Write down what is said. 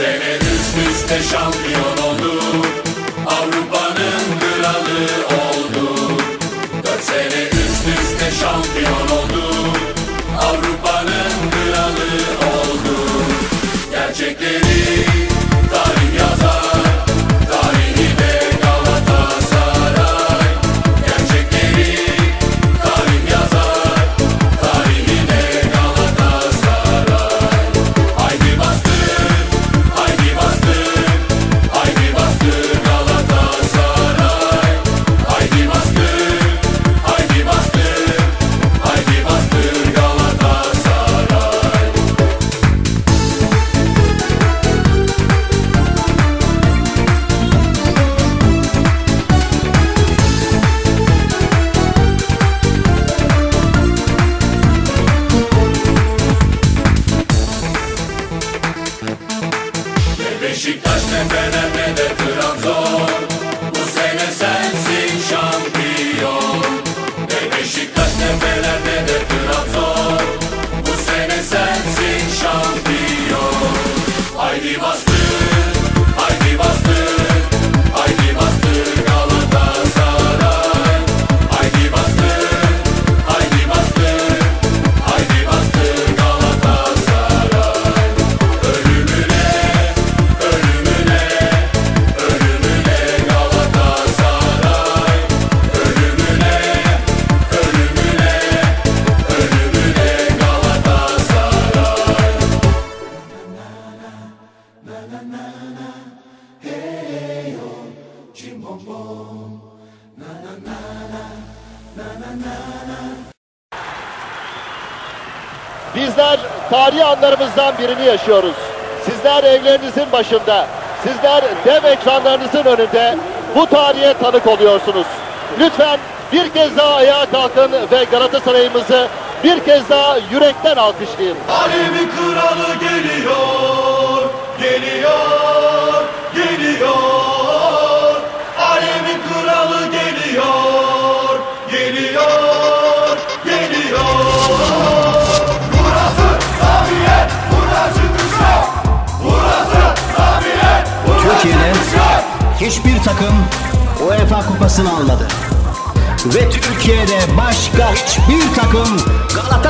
sene üst üste şampiyon olduk. Beşiktaş ne Fener ne de Trabzon Bizler tarihi anlarımızdan birini yaşıyoruz. Sizler evlerinizin başında, sizler dev ekranlarınızın önünde bu tarihe tanık oluyorsunuz. Lütfen bir kez daha ayağa kalkın ve Galatasaray'ımızı bir kez daha yürekten alkışlayın. Alemin kralı geliyor, hiçbir takım UEFA kupasını almadı. Ve Türkiye'de başka hiçbir takım Galatasaray.